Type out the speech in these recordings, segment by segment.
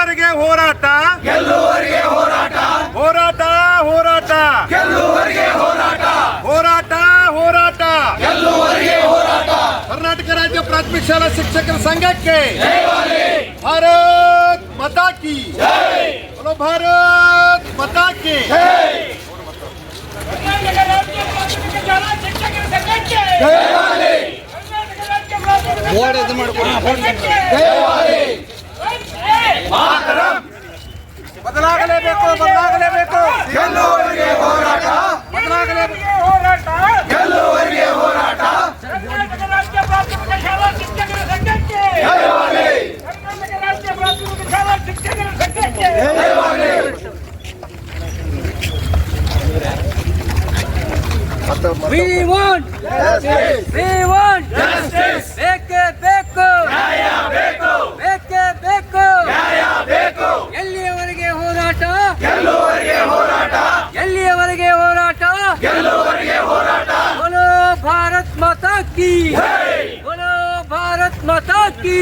ಗೆಲ್ಲುವವರೆಗೆ ಹೋರಾಟ ಗೆಲ್ಲುವವರೆಗೆ ಹೋರಾಟ ಹೋರಾಟ ಹೋರಾಟ ಗೆಲ್ಲುವವರೆಗೆ ಹೋರಾಟ ಹೋರಾಟ ಹೋರಾಟ ಗೆಲ್ಲುವವರೆಗೆ ಹೋರಾಟ ಕರ್ನಾಟಕ ರಾಜ್ಯ ಪ್ರಾಥಮಿಕ ಶಾಲಾ ಶಿಕ್ಷಕರ ಸಂಘಕ್ಕೆ ಭಾರತ್ ಮತಾ ಕಿ ಭಾರತ್ ಮತಾ ಕಿ ಬೋರ್ಡ್ ಇದು ಮಾಡ್ಕೊಂಡು ಸಂಘಕ್ಕೆ ಬದಲಾಗಲೇಬೇಕು ಬದಲಾಗಲೇಬೇಕು ಬದಲಾಗಲೇಬೇಕು ಹೋರಾಟ ಹೋರಾಟ ಕರ್ನಾಟಕ ರಾಜ್ಯ ಪ್ರಾಥಮಿಕ ಶಾಲಾ ಶಿಕ್ಷಕರ ಸಂಘಕ್ಕೆ ಕರ್ನಾಟಕ ರಾಜ್ಯ ಪ್ರಾಥಮಿಕ ಶಾಲಾ ಶಿಕ್ಷಕರ ಸಂಘಕ್ಕೆ We want We want justice. ಹೋರಾಟ ಗೆಲ್ಲುವರೆಗೆ ಹೋರಾಟ बोलो ಭಾರತ್ ಮಾತಾ ಕಿ बोलो ಭಾರತ್ ಮಾತಾ ಕಿ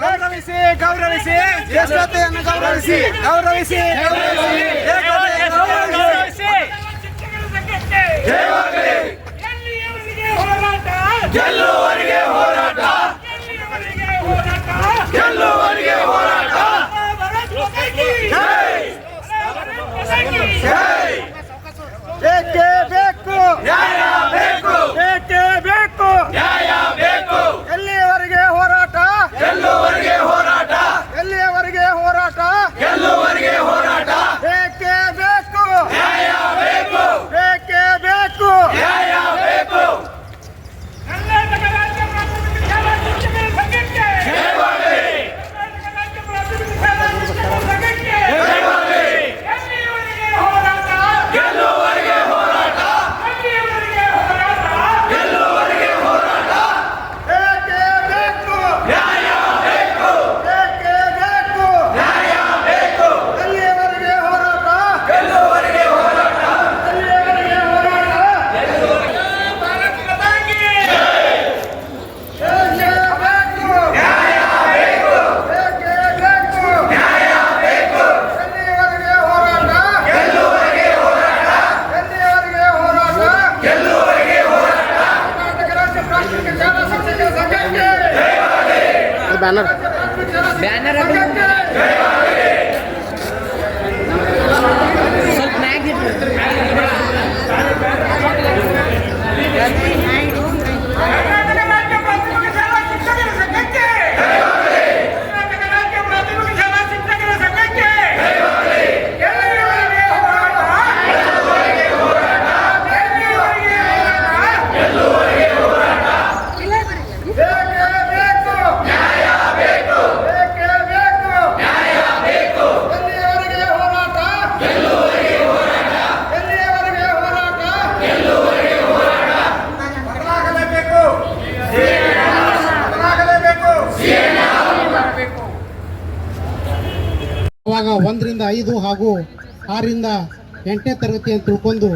ಗೌರವಿಸಿ ಗೌರವಿಸಿ ಜ್ಯೇಷ್ಠತೆಯನ್ನು ಗೌರವಿಸಿ ಗೌರವಿಸಿ ಗೌರವಿಸಿ ಏಕತೆಯನ್ನು ಬ್ಯಾನರ್. ಬ್ಯಾನರ್ ಅವಾಗ ಒಂದರಿಂದ ಐದು ಹಾಗೂ ಆರರಿಂದ ಎಂಟನೇ ತರಗತಿ ಅಂತ ತಿಳ್ಕೊಂಡು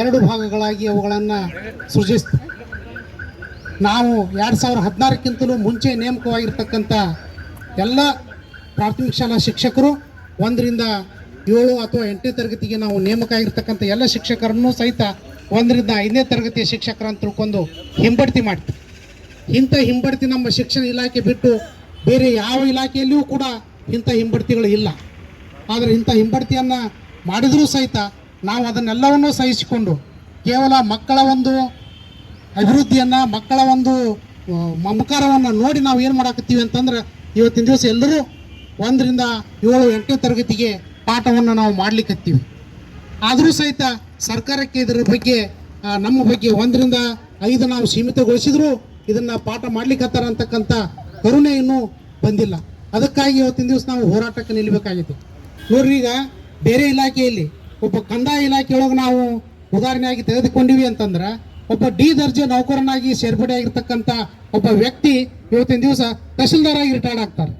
ಎರಡು ಭಾಗಗಳಾಗಿ ಅವುಗಳನ್ನು ಸೃಜಿಸ್ತ, ನಾವು ಎರಡು ಸಾವಿರದ ಹದಿನಾರಕ್ಕಿಂತಲೂ ಮುಂಚೆ ನೇಮಕವಾಗಿರ್ತಕ್ಕಂಥ ಎಲ್ಲ ಪ್ರಾಥಮಿಕ ಶಾಲಾ ಶಿಕ್ಷಕರು ಒಂದರಿಂದ ಏಳು ಅಥವಾ ಎಂಟನೇ ತರಗತಿಗೆ ನಾವು ನೇಮಕ ಆಗಿರ್ತಕ್ಕಂಥ ಎಲ್ಲ ಶಿಕ್ಷಕರನ್ನು ಸಹಿತ ಒಂದರಿಂದ ಐದನೇ ತರಗತಿಯ ಶಿಕ್ಷಕರ ಅಂತ ತಿಳ್ಕೊಂಡು ಹಿಂಬಡ್ತಿ ಮಾಡ್ತೀವಿ. ಇಂಥ ಹಿಂಬಡ್ತಿ ನಮ್ಮ ಶಿಕ್ಷಣ ಇಲಾಖೆ ಬಿಟ್ಟು ಬೇರೆ ಯಾವ ಇಲಾಖೆಯಲ್ಲಿಯೂ ಕೂಡ ಇಂಥ ಹಿಂಬಡ್ತಿಗಳು ಇಲ್ಲ. ಆದರೆ ಇಂಥ ಹಿಂಬಡ್ತಿಯನ್ನು ಮಾಡಿದರೂ ಸಹಿತ ನಾವು ಅದನ್ನೆಲ್ಲವನ್ನೂ ಸಹಿಸಿಕೊಂಡು ಕೇವಲ ಮಕ್ಕಳ ಒಂದು ಅಭಿವೃದ್ಧಿಯನ್ನು, ಮಕ್ಕಳ ಒಂದು ಮಮಕಾರವನ್ನು ನೋಡಿ ನಾವು ಏನು ಮಾಡಾಕತ್ತೀವಿ ಅಂತಂದ್ರೆ ಇವತ್ತಿನ ದಿವಸ ಎಲ್ಲರೂ ಒಂದರಿಂದ ಏಳು, ಎಂಟನೇ ತರಗತಿಗೆ ಪಾಠವನ್ನು ನಾವು ಮಾಡಲಿಕ್ಕತ್ತೀವಿ ಆದರೂ ಸಹಿತ ಸರ್ಕಾರಕ್ಕೆ ಇದರ ಬಗ್ಗೆ ನಮ್ಮ ಬಗ್ಗೆ ಒಂದರಿಂದ ಐದು ನಾವು ಸೀಮಿತಗೊಳಿಸಿದರೂ ಇದನ್ನು ಪಾಠ ಮಾಡಲಿಕ್ಕತ್ತಾರ ಅಂತಕ್ಕಂಥ ಕರುಣೆ ಇನ್ನೂ ಬಂದಿಲ್ಲ. ಅದಕ್ಕಾಗಿ ಇವತ್ತಿನ ದಿವಸ ನಾವು ಹೋರಾಟಕ್ಕೆ ನಿಲ್ಲಬೇಕಾಗಿದೆ ಈಗ ಬೇರೆ ಇಲಾಖೆಯಲ್ಲಿ, ಒಬ್ಬ ಕಂದಾಯ ಇಲಾಖೆಯೊಳಗೆ ನಾವು ಉದಾಹರಣೆಯಾಗಿ ತೆಗೆದುಕೊಂಡಿವಿ ಅಂತಂದ್ರೆ, ಒಬ್ಬ ಡಿ ದರ್ಜೆ ನೌಕರನಾಗಿ ಸೇರ್ಪಡೆ ಆಗಿರ್ತಕ್ಕಂಥ ಒಬ್ಬ ವ್ಯಕ್ತಿ ಇವತ್ತಿನ ದಿವಸ ತಹಶೀಲ್ದಾರ್ ಆಗಿ ರಿಟೈರ್ಡ್ ಆಗ್ತಾರೆ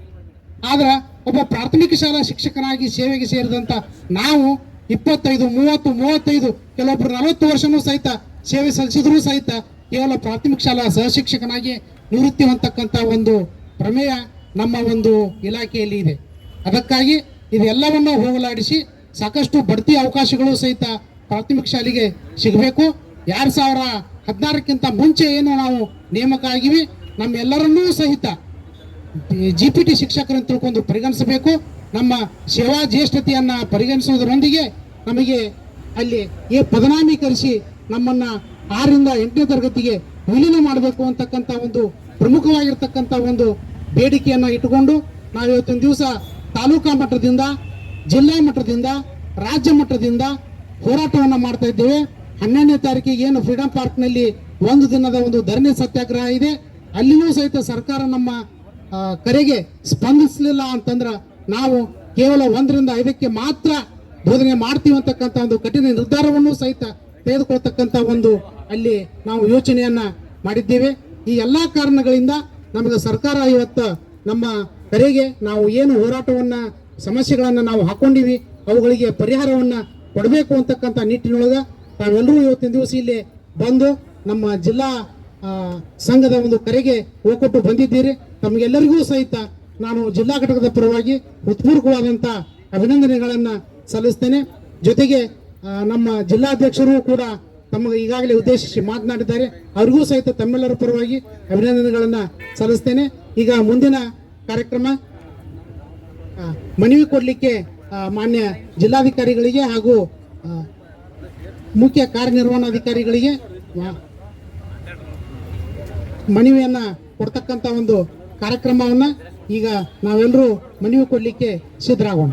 ಆದ್ರೆ ಒಬ್ಬ ಪ್ರಾಥಮಿಕ ಶಾಲಾ ಶಿಕ್ಷಕನಾಗಿ ಸೇವೆಗೆ ಸೇರಿದಂಥ ನಾವು ಇಪ್ಪತ್ತೈದು, ಮೂವತ್ತು, ಮೂವತ್ತೈದು ಕೆಲವೊಬ್ಬರು ನಲವತ್ತು ವರ್ಷನೂ ಸಹಿತ ಸೇವೆ ಸಲ್ಲಿಸಿದ್ರೂ ಸಹಿತ ಕೇವಲ ಪ್ರಾಥಮಿಕ ಶಾಲಾ ಸಹಶಿಕ್ಷಕನಾಗಿ ನಿವೃತ್ತಿ ಹೊಂದತಕ್ಕಂಥ ಒಂದು ಪ್ರಮೇಯ ನಮ್ಮ ಒಂದು ಇಲಾಖೆಯಲ್ಲಿ ಇದೆ. ಅದಕ್ಕಾಗಿ ಇದೆಲ್ಲವನ್ನು ಹೋಗಲಾಡಿಸಿ ಸಾಕಷ್ಟು ಬಡ್ತಿ ಅವಕಾಶಗಳು ಸಹಿತ ಪ್ರಾಥಮಿಕ ಶಾಲೆಗೆ ಸಿಗಬೇಕು. ಎರಡು ಸಾವಿರ ಹದಿನಾರಕ್ಕಿಂತ ಮುಂಚೆ ಏನು ನಾವು ನೇಮಕ ಆಗಿವಿ, ನಮ್ಮೆಲ್ಲರನ್ನೂ ಸಹಿತ ಜಿ ಪಿ ಟಿ ಶಿಕ್ಷಕರನ್ನು ತಿಳ್ಕೊಂಡು ಪರಿಗಣಿಸಬೇಕು. ನಮ್ಮ ಸೇವಾ ಜ್ಯೇಷ್ಠತೆಯನ್ನು ಪರಿಗಣಿಸುವುದರೊಂದಿಗೆ ನಮಗೆ ಅಲ್ಲಿ ಏ ಪದನಾಮೀಕರಿಸಿ ನಮ್ಮನ್ನ ಆರರಿಂದ ಎಂಟನೇ ತರಗತಿಗೆ ವಿಲೀನ ಮಾಡಬೇಕು ಅಂತಕ್ಕಂಥ ಒಂದು ಪ್ರಮುಖವಾಗಿರ್ತಕ್ಕಂಥ ಒಂದು ಬೇಡಿಕೆಯನ್ನು ಇಟ್ಟುಕೊಂಡು ನಾವು ಇವತ್ತಿನ ದಿವಸ ತಾಲೂಕಾ ಮಟ್ಟದಿಂದ, ಜಿಲ್ಲಾ ಮಟ್ಟದಿಂದ, ರಾಜ್ಯ ಮಟ್ಟದಿಂದ ಹೋರಾಟವನ್ನು ಮಾಡ್ತಾ ಇದ್ದೇವೆ. ಹನ್ನೆರಡನೇ ತಾರೀಕಿಗೆ ಏನು ಫ್ರೀಡಂ ಪಾರ್ಕ್ನಲ್ಲಿ ಒಂದು ದಿನದ ಒಂದು ಧರಣಿ ಸತ್ಯಾಗ್ರಹ ಇದೆ. ಅಲ್ಲಿಯೂ ಸಹಿತ ಸರ್ಕಾರ ನಮ್ಮ ಕರೆಗೆ ಸ್ಪಂದಿಸಲಿಲ್ಲ ಅಂತಂದ್ರೆ ನಾವು ಕೇವಲ ಒಂದರಿಂದ ಐದಕ್ಕೆ ಮಾತ್ರ ಬೋಧನೆ ಮಾಡ್ತೀವಿ ಅಂತಕ್ಕಂಥ ಒಂದು ಕಠಿಣ ನಿರ್ಧಾರವನ್ನು ಸಹಿತ ತೆಗೆದುಕೊಳ್ತಕ್ಕಂಥ ಒಂದು ಅಲ್ಲಿ ನಾವು ಯೋಚನೆಯನ್ನ ಮಾಡಿದ್ದೇವೆ. ಈ ಎಲ್ಲಾ ಕಾರಣಗಳಿಂದ ನಮಗೆ ಸರ್ಕಾರ ಇವತ್ತು ನಮ್ಮ ಕರೆಗೆ ನಾವು ಏನು ಹೋರಾಟವನ್ನ, ಸಮಸ್ಯೆಗಳನ್ನು ನಾವು ಹಾಕೊಂಡಿವಿ, ಅವುಗಳಿಗೆ ಪರಿಹಾರವನ್ನ ಕೊಡಬೇಕು ಅಂತಕ್ಕಂಥ ನಿಟ್ಟಿನೊಳಗೆ ತಾವೆಲ್ಲರೂ ಇವತ್ತಿನ ದಿವಸ ಇಲ್ಲಿ ಬಂದು ನಮ್ಮ ಜಿಲ್ಲಾ ಸಂಘದ ಒಂದು ಕರೆಗೆ ಒಕ್ಕೊಟ್ಟು ಬಂದಿದ್ದೀರಿ. ತಮಗೆಲ್ಲರಿಗೂ ಸಹಿತ ನಾನು ಜಿಲ್ಲಾ ಘಟಕದ ಪರವಾಗಿ ಹೃತ್ಪೂರ್ವಕವಾದಂಥ ಅಭಿನಂದನೆಗಳನ್ನು ಸಲ್ಲಿಸ್ತೇನೆ. ಜೊತೆಗೆ ನಮ್ಮ ಜಿಲ್ಲಾಧ್ಯಕ್ಷರು ಕೂಡ ತಮಗೆ ಈಗಾಗಲೇ ಉದ್ದೇಶಿಸಿ ಮಾತನಾಡಿದ್ದಾರೆ. ಅವರಿಗೂ ಸಹಿತ ತಮ್ಮೆಲ್ಲರ ಪರವಾಗಿ ಅಭಿನಂದನೆಗಳನ್ನು ಸಲ್ಲಿಸ್ತೇನೆ. ಈಗ ಮುಂದಿನ ಕಾರ್ಯಕ್ರಮ ಮನವಿ ಕೊಡಲಿಕ್ಕೆ ಮಾನ್ಯ ಜಿಲ್ಲಾಧಿಕಾರಿಗಳಿಗೆ ಹಾಗೂ ಮುಖ್ಯ ಕಾರ್ಯನಿರ್ವಹಣಾಧಿಕಾರಿಗಳಿಗೆ ಮನವಿಯನ್ನ ಕೊಡ್ತಕ್ಕಂಥ ಒಂದು ಕಾರ್ಯಕ್ರಮವನ್ನ ಈಗ ನಾವೆಲ್ಲರೂ ಮನವಿ ಕೊಡಲಿಕ್ಕೆ ಸಿದ್ಧರಾಗೋಣ.